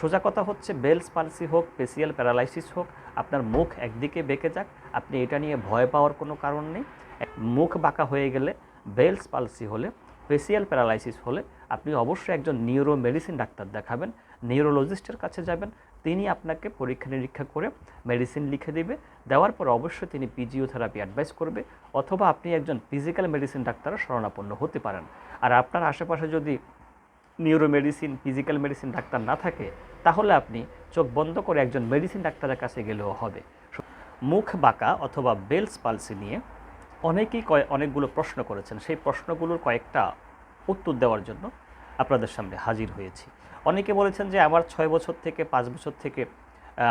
সোজা কথা হচ্ছে বেলস পালসি হোক পেসিয়াল প্যারালাইসিস হোক, আপনার মুখ একদিকে বেঁকে যাক, আপনি এটা নিয়ে ভয় পাওয়ার কোনো কারণ নেই। মুখ বাঁকা হয়ে গেলে বেলস পালসি হলে পেসিয়াল প্যারালাইসিস হলে, আপনি অবশ্যই একজন নিউরো মেডিসিন ডাক্তার দেখাবেন নিউরোলজিস্টের কাছে যাবেন, তিনি আপনাকে পরীক্ষা নিরীক্ষা করে মেডিসিন লিখে দিবে, দেওয়ার পর অবশ্যই তিনি পিজিওথেরাপি অ্যাডভাইস করবে, অথবা আপনি একজন ফিজিক্যাল মেডিসিন ডাক্তারের শরণাপন্ন হতে পারেন। আর আপনার আশেপাশে যদি নিউরো মেডিসিন ফিজিক্যাল মেডিসিন ডাক্তার না থাকে, তাহলে আপনি চোখ বন্ধ করে একজন মেডিসিন ডাক্তারের কাছে গেলেও হবে। মুখ বাঁকা অথবা বেলস পালসি নিয়ে অনেকেই কয়, অনেকগুলো প্রশ্ন করেছেন। সেই প্রশ্নগুলোর কয়েকটা উত্তর দেওয়ার জন্য আপনাদের সামনে হাজির হয়েছি। অনেকে বলেছেন যে, আমার ছয় বছর থেকে পাঁচ বছর থেকে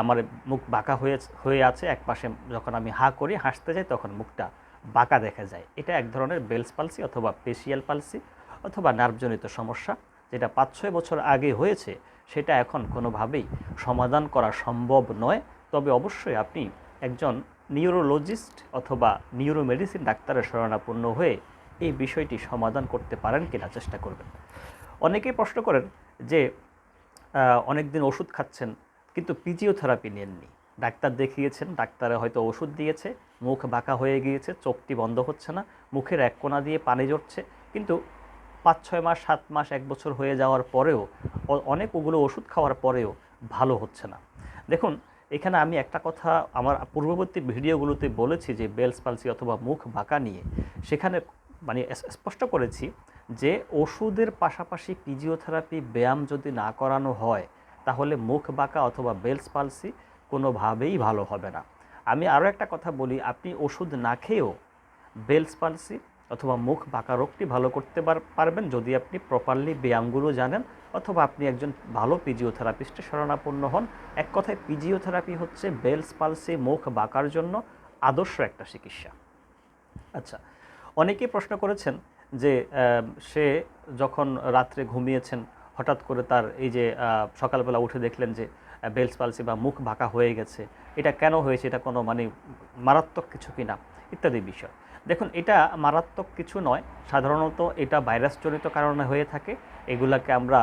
আমার মুখ বাঁকা হয়ে হয়ে আছে, এক পাশে যখন আমি হা করি, হাসতে যাই, তখন মুখটা বাঁকা দেখা যায়। এটা এক ধরনের বেলস পালসি অথবা পেশিয়াল পালসি অথবা নার্ভজনিত সমস্যা। যেটা পাঁচ ছয় বছর আগে হয়েছে, সেটা এখন কোনোভাবেই সমাধান করা সম্ভব নয়। তবে অবশ্যই আপনি একজন নিউরোলজিস্ট অথবা নিউরো মেডিসিন ডাক্তারের শরণাপন্ন হয়ে এই বিষয়টি সমাধান করতে পারেন কিনা চেষ্টা করবেন। অনেকেই প্রশ্ন করেন যে অনেক দিন ওষুধ খাচ্ছেন কিন্তু পিজিওথেরাপি নেননি। ডাক্তার দেখিয়েছেন, ডাক্তারে হয়তো ওষুধ দিয়েছে, মুখ বাঁকা হয়ে গিয়েছে, চোখটি বন্ধ হচ্ছে না, মুখের এক কোণা দিয়ে পানি জড়ছে কিন্তু পাঁচ ছয় মাস, সাত মাস, এক বছর হয়ে যাওয়ার পরেও অনেক ওগুলো ওষুধ খাওয়ার পরেও ভালো হচ্ছে না। দেখুন, এখানে আমি একটা কথা আমার পূর্ববর্তী ভিডিওগুলোতে বলেছি যে বেলস পালসি অথবা মুখ বাঁকা নিয়ে। সেখানে মানে স্পষ্ট করেছি যে ওষুধের পাশাপাশি ফিজিওথেরাপি ব্যায়াম যদি না করানো হয়, তাহলে মুখ বাঁকা অথবা বেলস পালসি কোনোভাবেই ভালো হবে না। আমি আরও একটা কথা বলি, আপনি ওষুধ না খেয়েও বেলস পালসি অথবা মুখ বাঁকা রোগটি ভালো করতে পার- পারবেন যদি আপনি প্রপারলি ব্যায়ামগুলো জানেন অথবা আপনি একজন ভালো ফিজিওথেরাপিস্টের শরণাপন্ন হন। এক কথায় পিজিওথেরাপি হচ্ছে বেলস পালসি মুখ বাঁকার জন্য আদর্শ একটা চিকিৎসা। আচ্ছা অনেকেই প্রশ্ন করেছেন যে সে যখন রাত্রে ঘুমিয়েছেন, হঠাৎ করে তার এই যে সকালবেলা উঠে দেখলেন যে বেলস পালসি বা মুখ বাঁকা হয়ে গেছে, এটা কেন হয়েছে? এটা কোনো মানে মারাত্মক কিছু কিনা? ইত্যাদি বিষয়। দেখুন, এটা মারাত্মক কিছু নয়। সাধারণত এটা ভাইরাসজনিত কারণে হয়ে থাকে। এগুলাকে আমরা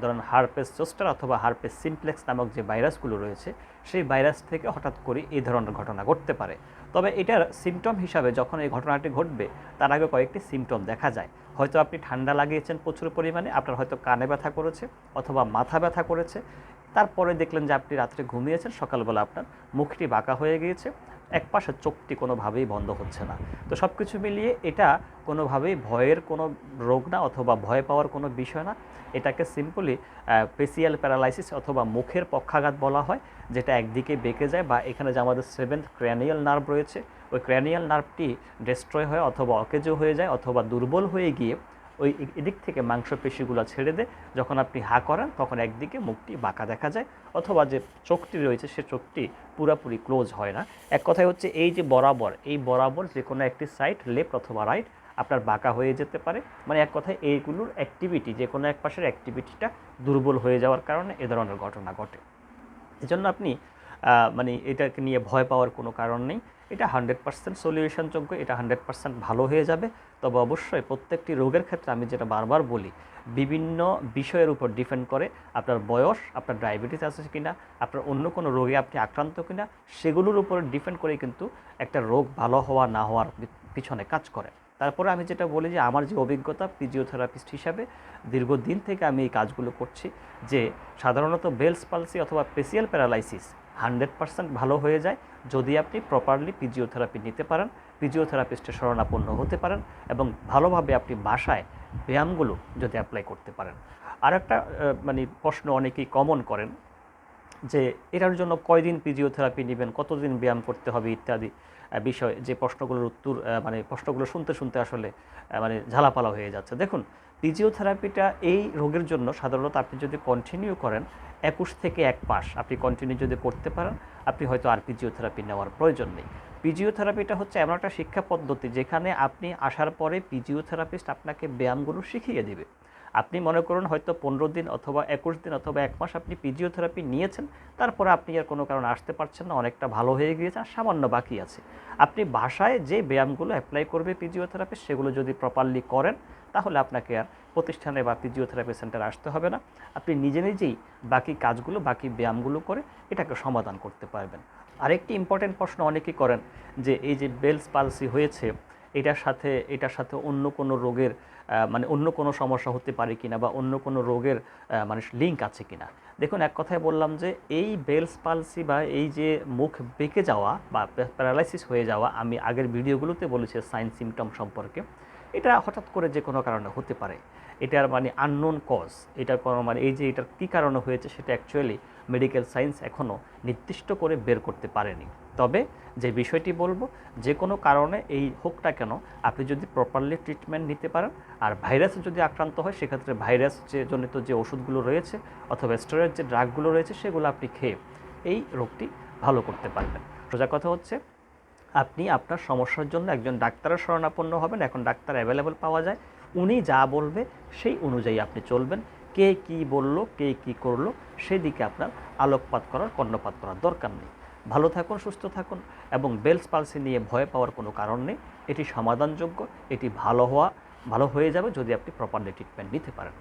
ধরেন হারপেস জোস্টার অথবা হারপেস সিমপ্লেক্স নামক যে ভাইরাসগুলো রয়েছে, সেই ভাইরাস থেকে হঠাৎ করে এই ধরনের ঘটনা ঘটতে পারে। তবে এটার সিমটম হিসাবে যখন এই ঘটনাটি ঘটবে, তার আগে কয়েকটি সিমটম দেখা যায়। হয়তো আপনি ঠান্ডা লাগিয়েছেন প্রচুর পরিমাণে, আপনার হয়তো কানে ব্যথা করেছে অথবা মাথা ব্যথা করেছে। তারপরে দেখলেন যে আপনি রাত্রে ঘুমিয়েছেন, সকালবেলা আপনার মুখটি বাঁকা হয়ে গিয়েছে। এক পাশে চোখটি কোনোভাবেই বন্ধ হচ্ছে না। তো সব কিছু মিলিয়ে এটা কোনোভাবেই ভয়ের কোনো রোগ না অথবা ভয় পাওয়ার কোনো বিষয় না। এটাকে সিম্পলি পেসিয়াল প্যারালাইসিস অথবা মুখের পক্ষাঘাত বলা হয়, যেটা একদিকে বেঁকে যায় বা এখানে যে আমাদের সেভেন্থ ক্র্যানিয়াল নার্ভ রয়েছে, ওই ক্র্যানিয়াল নার্ভটি ডেস্ট্রয় হয় অথবা অকেজো হয়ে যায় অথবা দুর্বল হয়ে গিয়ে ওই এদিক থেকে মাংসপেশিগুলো ছেড়ে দেয় যখন আপনি হা করেন, তখন একদিকে মুখটি বাঁকা দেখা যায় অথবা যে চোখটি রয়েছে, সে চোখটি পুরাপুরি ক্লোজ হয় না। এক কথায় হচ্ছে এই যে বরাবর, এই বরাবর যে কোনো একটি সাইড, লেফট অথবা রাইট, আপনার বাঁকা হয়ে যেতে পারে। মানে এক কথায় এইগুলোর অ্যাক্টিভিটি, যে কোনো এক পাশের অ্যাক্টিভিটিটা দুর্বল হয়ে যাওয়ার কারণে এ ধরনের ঘটনা ঘটে। এজন্য আপনি মানে এটাকে নিয়ে ভয় পাওয়ার কোনো কারণ নেই। এটা হান্ড্রেড পার্সেন্ট সলিউশনযোগ্য, এটা হান্ড্রেড পার্সেন্ট ভালো হয়ে যাবে। তবে অবশ্যই প্রত্যেকটি রোগের ক্ষেত্রে আমি যেটা বারবার বলি, বিভিন্ন বিষয়ের উপর ডিপেন্ড করে আপনার বয়স, আপনার ডায়াবেটিস আছে কিনা, আপনার অন্য কোনো রোগে আপনি আক্রান্ত কিনা, সেগুলোর উপর ডিপেন্ড করে কিন্তু একটা রোগ ভালো হওয়া, না হওয়ার পিছনে কাজ করে। তারপরে আমি যেটা বলি যে আমার যে অভিজ্ঞতা ফিজিওথেরাপিস্ট হিসাবে, দীর্ঘদিন থেকে আমি এই কাজগুলো করছি যে সাধারণত বেলস পালসি অথবা পেসিয়াল প্যারালাইসিস হান্ড্রেড পার্সেন্ট ভালো হয়ে যায় যদি আপনি প্রপারলি ফিজিওথেরাপি নিতে পারেন ফিজিওথেরাপিস্টের শরণাপন্ন হতে পারেন এবং ভালোভাবে আপনি বাসায় ব্যায়ামগুলো যদি অ্যাপ্লাই করতে পারেন। আর একটা মানে প্রশ্ন অনেকেই কমন করেন যে এটার জন্য কয়দিন ফিজিওথেরাপি নেবেন, কতদিন ব্যায়াম করতে হবে ইত্যাদি বিষয় যে প্রশ্নগুলোর উত্তর মানে প্রশ্নগুলো শুনতে শুনতে আসলে মানে ঝালাপালা হয়ে যাচ্ছে। দেখুন ফিজিওথেরাপিটা এই রোগের জন্য সাধারণত আপনি যদি কন্টিনিউ করেন, একুশ থেকে এক মাস আপনি কন্টিনিউ যদি করতে পারেন, আপনি হয়তো আর ফিজিওথেরাপি নেওয়ার প্রয়োজন নেই। ফিজিওথেরাপিটা হচ্ছে এমন একটা শিক্ষা পদ্ধতি যেখানে আপনি আসার পরে ফিজিওথেরাপিস্ট আপনাকে ব্যায়ামগুলো শিখিয়ে দিবে। আপনি মনে করুন হয়তো পনেরো দিন অথবা একুশ দিন অথবা এক মাস আপনি ফিজিওথেরাপি নিয়েছেন, তারপরে আপনি আর কোনো কারণে আসতে পারছেন না, অনেকটা ভালো হয়ে গিয়েছে আর সামান্য বাকি আছে। আপনি বাসায় যে ব্যায়ামগুলো অ্যাপ্লাই করবে ফিজিওথেরাপি সেগুলো যদি প্রপারলি করেন, তাহলে আপনাকে আর প্রতিষ্ঠানে বা ফিজিওথেরাপি সেন্টারে আসতে হবে না। আপনি নিজে নিজেই বাকি কাজগুলো, বাকি ব্যায়ামগুলো করে এটাকে সমাধান করতে পারবেন। আরেকটি ইম্পর্টেন্ট প্রশ্ন অনেকেই করেন যে এই যে বেলস পালসি হয়েছে, এটার সাথে এটার সাথে অন্য কোনো রোগের মানে অন্য কোনো সমস্যা হতে পারে কিনা বা অন্য কোনো রোগের মানে লিঙ্ক আছে কিনা? দেখুন, এক কথায় বললাম যে এই বেলস পালসি বা এই যে মুখ বেঁকে যাওয়া বা প্যারালাইসিস হয়ে যাওয়া, আমি আগের ভিডিওগুলোতে বলেছি সাইন সিমটম সম্পর্কে, এটা হঠাৎ করে যে কোনো কারণে হতে পারে। এটার মানে আননোন কজ এটা কোনো মানে এই যে এটার কী কারণে হয়েছে সেটা অ্যাকচুয়ালি মেডিকেল সায়েন্স এখনও নির্দিষ্ট করে বের করতে পারেনি। তবে যে বিষয়টি বলব, যে কোনো কারণে এই হোকটা কেন, আপনি যদি প্রপারলি ট্রিটমেন্ট নিতে পারেন, আর ভাইরাসে যদি আক্রান্ত হয়, সেক্ষেত্রে ভাইরাস যে জনিত যে ওষুধগুলো রয়েছে, অথবা স্টেরয়েড যে ড্রাগগুলো রয়েছে, সেগুলো আপনি খেয়ে এই রোগটি ভালো করতে পারবেন। সোজা কথা হচ্ছে, আপনি আপনার সমস্যার জন্য একজন ডাক্তারের শরণাপন্ন হবেন, এখন ডাক্তার অ্যাভেলেবল পাওয়া যায় উনি যা বলবে সেই অনুযায়ী আপনি চলবেন। কে কি বলল, কে কি করল, সেদিকে আপনার আলোকপাত করার কর্ণপাত করার দরকার নেই। ভালো থাকুন, সুস্থ থাকুন এবং বেলস পালসি নিয়ে ভয় পাওয়ার কোনো কারণ নেই। এটি সমাধানযোগ্য, এটি ভালো হওয়া, ভালো হয়ে যাবে যদি আপনি প্রপারলি ট্রিটমেন্ট নিতে পারেন।